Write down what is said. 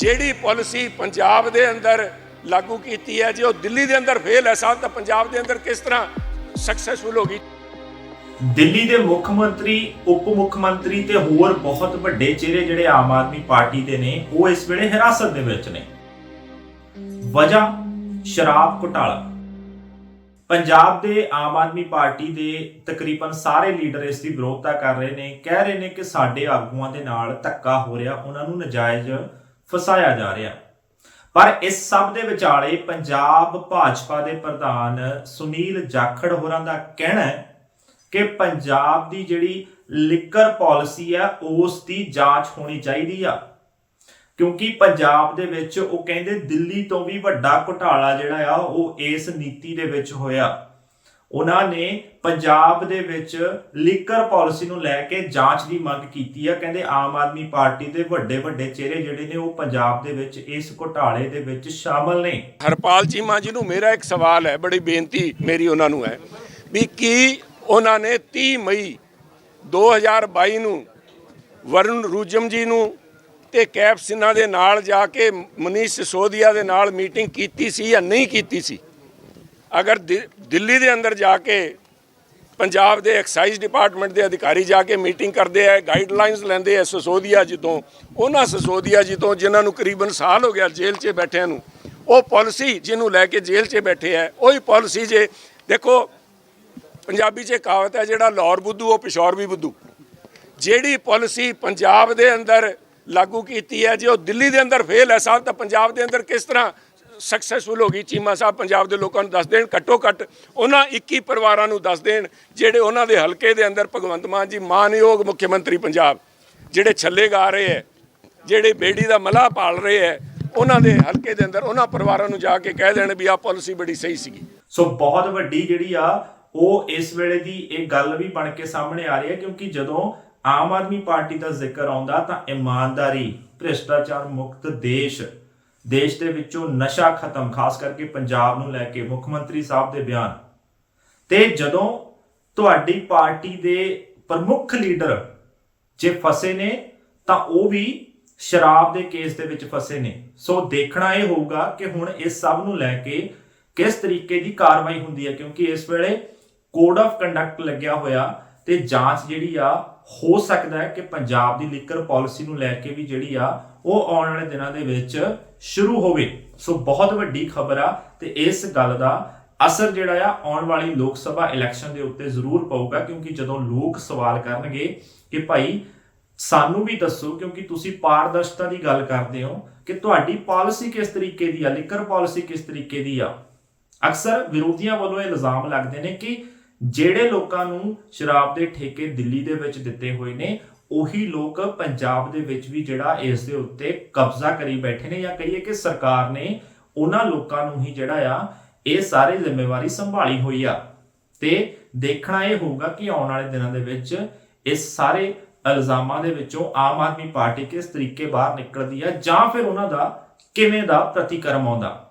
ਜਿਹੜੀ ਪਾਲਿਸੀ ਪੰਜਾਬ ਦੇ ਅੰਦਰ ਲਾਗੂ ਕੀਤੀ ਹੈ, ਜੇ ਉਹ ਦਿੱਲੀ ਦੇ ਅੰਦਰ ਫੇਲ ਹੈ ਸਾਹਿਬ ਤਾਂ ਪੰਜਾਬ ਦੇ ਅੰਦਰ ਕਿਸ ਤਰ੍ਹਾਂ ਸਕਸੈਸਫੁਲ ਹੋਗੀ ਦਿੱਲੀ ਦੇ ਮੁੱਖ ਮੰਤਰੀ, ਉਪ ਮੁੱਖ ਮੰਤਰੀ ਤੇ ਹੋਰ ਬਹੁਤ ਵੱਡੇ ਚਿਹਰੇ ਜਿਹੜੇ ਆਮ ਆਦਮੀ ਪਾਰਟੀ ਦੇ ਨੇ, ਉਹ ਇਸ ਵੇਲੇ ਹਿਰਾਸਤ ਦੇ ਵਿੱਚ ਨੇ। ਵਜ੍ਹਾ, ਸ਼ਰਾਬ ਘੁਟਾਲਾ। ਪੰਜਾਬ ਦੇ ਆਮ ਆਦਮੀ ਪਾਰਟੀ ਦੇ ਤਕਰੀਬਨ ਸਾਰੇ ਲੀਡਰ ਇਸ ਦੀ ਵਿਰੋਧਤਾ ਕਰ ਰਹੇ ਨੇ, ਕਹਿ ਰਹੇ ਨੇ ਕਿ ਸਾਡੇ ਆਗੂਆਂ ਦੇ ਨਾਲ ਧੱਕਾ ਹੋ ਰਿਹਾ, ਉਹਨਾਂ ਨੂੰ ਨਜਾਇਜ਼ ਫਸਾਇਆ ਜਾ ਰਿਹਾ ਪਰ ਇਸ ਸਭ ਦੇ ਵਿਚਾਲੇ ਪੰਜਾਬ ਭਾਜਪਾ ਦੇ ਪ੍ਰਧਾਨ ਸੁਨੀਲ ਜਾਖੜ ਹੋਰਾਂ ਦਾ ਕਹਿਣਾ ਹੈ ਕਿ ਪੰਜਾਬ ਦੀ ਜਿਹੜੀ ਲਿਕਰ ਪਾਲਿਸੀ ਆ ਉਸ ਦੀ ਜਾਂਚ ਹੋਣੀ ਚਾਹੀਦੀ ਆ। ਕਿਉਂਕਿ ਪੰਜਾਬ ਦੇ ਵਿੱਚ ਉਹ ਕਹਿੰਦੇ ਦਿੱਲੀ ਤੋਂ ਵੀ ਵੱਡਾ ਘੁਟਾਲਾ ਜਿਹੜਾ ਆ, ਉਹ ਇਸ ਨੀਤੀ ਦੇ ਵਿੱਚ ਹੋਇਆ। ਉਹਨਾਂ ਨੇ ਪੰਜਾਬ ਦੇ ਵਿੱਚ ਲੀਕਰ ਪਾਲਿਸੀ ਨੂੰ ਲੈ ਕੇ ਜਾਂਚ ਦੀ ਮੰਗ ਕੀਤੀ ਆ। ਕਹਿੰਦੇ ਆਮ ਆਦਮੀ ਪਾਰਟੀ ਦੇ ਵੱਡੇ ਵੱਡੇ ਚਿਹਰੇ ਜਿਹੜੇ ਨੇ ਉਹ ਪੰਜਾਬ ਦੇ ਵਿੱਚ ਇਸ ਘੁਟਾਲੇ ਦੇ ਵਿੱਚ ਸ਼ਾਮਲ ਨੇ। ਹਰਪਾਲ ਚੀਮਾ ਜੀ ਨੂੰ ਮੇਰਾ ਇੱਕ ਸਵਾਲ ਹੈ, ਬੜੀ ਬੇਨਤੀ ਮੇਰੀ ਉਹਨਾਂ ਨੂੰ ਹੈ, ਵੀ ਕੀ ਉਹਨਾਂ ਨੇ 30 ਮਈ 2022 ਨੂੰ ਵਰੁਣ ਰੂਜਮ ਜੀ ਨੂੰ ਤੇ ਕੈਪ ਸਿਨਹਾ ਦੇ ਨਾਲ ਜਾ ਕੇ ਮਨੀਸ਼ ਸਿਸੋਦੀਆ ਦੇ ਨਾਲ ਮੀਟਿੰਗ ਕੀਤੀ ਸੀ ਜਾਂ ਨਹੀਂ ਕੀਤੀ ਸੀ? ਅਗਰ ਦਿ- ਦਿੱਲੀ ਦੇ ਅੰਦਰ ਜਾ ਕੇ ਪੰਜਾਬ ਦੇ ਐਕਸਾਈਜ਼ ਡਿਪਾਰਟਮੈਂਟ ਦੇ ਅਧਿਕਾਰੀ ਜਾ ਕੇ ਮੀਟਿੰਗ ਕਰਦੇ ਆ ਗਾਈਡਲਾਈਨਸ ਲੈਂਦੇ ਆ ਸਸੋਦੀਆ ਜੀ ਤੋਂ, ਉਹਨਾਂ ਸਸੋਦੀਆ ਜੀ ਤੋਂ ਜਿਨ੍ਹਾਂ ਨੂੰ ਕਰੀਬਨ ਸਾਲ ਹੋ ਗਿਆ ਜੇਲ੍ਹ 'ਚ ਬੈਠਿਆਂ ਨੂੰ, ਉਹ ਪਾਲਿਸੀ ਜਿਹਨੂੰ ਲੈ ਕੇ ਜੇਲ੍ਹ 'ਚ ਬੈਠੇ ਆ, ਉਹੀ ਪਾਲਿਸੀ ਜੇ, ਦੇਖੋ, ਪੰਜਾਬੀ 'ਚ ਕਹਾਵਤ ਹੈ ਜਿਹੜਾ ਲਾਹੌਰ ਬੁੱਧੂ, ਉਹ ਪਿਸ਼ੌਰ ਵੀ ਬੁੱਧੂ। ਜਿਹੜੀ ਪਾਲਿਸੀ ਪੰਜਾਬ ਦੇ ਅੰਦਰ ਲਾਗੂ ਕੀਤੀ ਹੈ, ਜੇ ਉਹ ਦਿੱਲੀ ਦੇ ਅੰਦਰ ਫੇਲ ਹੈ ਸਾਹਿਬ ਤਾਂ ਪੰਜਾਬ ਦੇ ਅੰਦਰ ਕਿਸ ਤਰ੍ਹਾਂ ਸਕਸੈਸਫੁਲ ਹੋ ਗਈ, ਚੀਮਾ ਸਾਹਿਬ ਪੰਜਾਬ ਦੇ ਲੋਕਾਂ ਨੂੰ ਦੱਸ ਦੇਣ, ਘੱਟੋ ਘੱਟ ਉਹਨਾਂ 21 ਪਰਿਵਾਰਾਂ ਨੂੰ ਦੱਸ ਦੇਣ, ਜਿਹੜੇ ਉਹਨਾਂ ਦੇ ਹਲਕੇ ਦੇ ਅੰਦਰ ਭਗਵੰਤ ਮਾਨ ਜੀ ਮਾਨਯੋਗ ਮੁੱਖ ਮੰਤਰੀ ਪੰਜਾਬ, ਜਿਹੜੇ ਛੱਲੇ ਗਾ ਰਹੇ ਹੈ ਜਿਹੜੇ ਬੇੜੀ ਦਾ ਮਲਾਹ ਪਾਲ ਰਹੇ ਹੈ ਉਹਨਾਂ ਦੇ ਹਲਕੇ ਦੇ ਅੰਦਰ ਉਹਨਾਂ ਪਰਿਵਾਰਾਂ ਨੂੰ ਜਾ ਕੇ ਕਹਿ ਦੇਣ ਵੀ ਆਹ ਪਾਲਿਸੀ ਬੜੀ ਸਹੀ ਸੀਗੀ। ਸੋ ਬਹੁਤ ਵੱਡੀ ਜਿਹੜੀ ਆ, ਉਹ ਇਸ ਵੇਲੇ ਦੀ ਇਹ ਗੱਲ ਵੀ ਬਣ ਕੇ ਸਾਹਮਣੇ ਆ ਰਹੀ ਹੈ, ਕਿਉਂਕਿ ਜਦੋਂ ਆਮ ਆਦਮੀ ਪਾਰਟੀ ਦਾ ਜ਼ਿਕਰ ਆਉਂਦਾ ਤਾਂ ਇਮਾਨਦਾਰੀ, ਭ੍ਰਿਸ਼ਟਾਚਾਰ ਮੁਕਤ ਦੇਸ਼ ਦੇਸ਼ ਦੇ ਵਿੱਚੋਂ ਨਸ਼ਾ ਖਤਮ, ਖਾਸ ਕਰਕੇ ਪੰਜਾਬ ਨੂੰ ਲੈ ਕੇ ਮੁੱਖ ਮੰਤਰੀ ਸਾਹਿਬ ਦੇ ਬਿਆਨ। ਤੇ ਜਦੋਂ ਤੁਹਾਡੀ ਪਾਰਟੀ ਦੇ ਪ੍ਰਮੁੱਖ ਲੀਡਰ ਜੇ ਫਸੇ ਨੇ, ਤਾਂ ਉਹ ਵੀ ਸ਼ਰਾਬ ਦੇ ਕੇਸ ਦੇ ਵਿੱਚ ਫਸੇ ਨੇ। ਸੋ ਦੇਖਣਾ ਇਹ ਹੋਊਗਾ ਕਿ ਹੁਣ ਇਸ ਸਭ ਨੂੰ ਲੈ ਕੇ ਕਿਸ ਤਰੀਕੇ ਦੀ ਕਾਰਵਾਈ ਹੁੰਦੀ ਹੈ, ਕਿਉਂਕਿ ਇਸ ਵੇਲੇ ਕੋਡ ਆਫ ਕੰਡਕਟ ਲੱਗਿਆ ਹੋਇਆ ਤੇ ਜਾਂਚ ਜਿਹੜੀ ਆ ਹੋ ਸਕਦਾ ਹੈ ਕਿ ਪੰਜਾਬ ਦੀ ਲਿਕਰ ਪਾਲਿਸੀ ਨੂੰ ਲੈ ਕੇ ਵੀ ਜਿਹੜੀ ਆ, ਉਹ ਆਉਣ ਵਾਲੇ ਦਿਨਾਂ ਦੇ ਵਿੱਚ ਸ਼ੁਰੂ ਹੋਵੇ। ਸੋ ਬਹੁਤ ਵੱਡੀ ਖਬਰ ਆ ਤੇ ਇਸ ਗੱਲ ਦਾ ਅਸਰ ਜਿਹੜਾ ਆ, ਆਉਣ ਵਾਲੀ ਲੋਕ ਸਭਾ ਇਲੈਕਸ਼ਨ ਦੇ ਉੱਤੇ ਜ਼ਰੂਰ ਪਊਗਾ, ਕਿਉਂਕਿ ਜਦੋਂ ਲੋਕ ਸਵਾਲ ਕਰਨਗੇ ਕਿ ਭਾਈ ਸਾਨੂੰ ਵੀ ਦੱਸੋ, ਕਿਉਂਕਿ ਤੁਸੀਂ ਪਾਰਦਰਸ਼ਤਾ ਦੀ ਗੱਲ ਕਰਦੇ ਹੋ ਕਿ ਤੁਹਾਡੀ ਪਾਲਿਸੀ ਕਿਸ ਤਰੀਕੇ ਦੀ ਆ ਲਿਕਰ ਪਾਲਿਸੀ ਕਿਸ ਤਰੀਕੇ ਦੀ ਆ। ਅਕਸਰ ਵਿਰੋਧੀਆਂ ਵੱਲੋਂ ਇਹ ਇਲਜ਼ਾਮ ਲੱਗਦੇ ਨੇ ਕਿ ਜਿਹੜੇ ਲੋਕਾਂ ਨੂੰ ਸ਼ਰਾਬ ਦੇ ਠੇਕੇ ਦਿੱਲੀ ਦੇ ਵਿੱਚ ਦਿੱਤੇ ਹੋਏ ਨੇ, ਉਹੀ ਲੋਕ ਪੰਜਾਬ ਦੇ ਵਿੱਚ ਵੀ ਜਿਹੜਾ ਇਸ ਦੇ ਉੱਤੇ ਕਬਜ਼ਾ ਕਰੀ ਬੈਠੇ ਨੇ ਜਾਂ ਕਹੀਏ ਕਿ ਸਰਕਾਰ ਨੇ ਉਹਨਾਂ ਲੋਕਾਂ ਨੂੰ ਹੀ ਜਿਹੜਾ ਆ, ਇਹ ਸਾਰੇ ਜ਼ਿੰਮੇਵਾਰੀ ਸੰਭਾਲੀ ਹੋਈ ਆ। ਤੇ ਦੇਖਣਾ ਇਹ ਹੋਊਗਾ ਕਿ ਆਉਣ ਵਾਲੇ ਦਿਨਾਂ ਦੇ ਵਿੱਚ ਇਸ ਸਾਰੇ ਇਲਜ਼ਾਮਾਂ ਦੇ ਵਿੱਚੋਂ ਆਮ ਆਦਮੀ ਪਾਰਟੀ ਕਿਸ ਤਰੀਕੇ ਬਾਹਰ ਨਿਕਲਦੀ ਆ ਜਾਂ ਫਿਰ ਉਹਨਾਂ ਦਾ ਕਿਵੇਂ ਦਾ ਪ੍ਰਤੀਕਰਮ ਆਉਂਦਾ।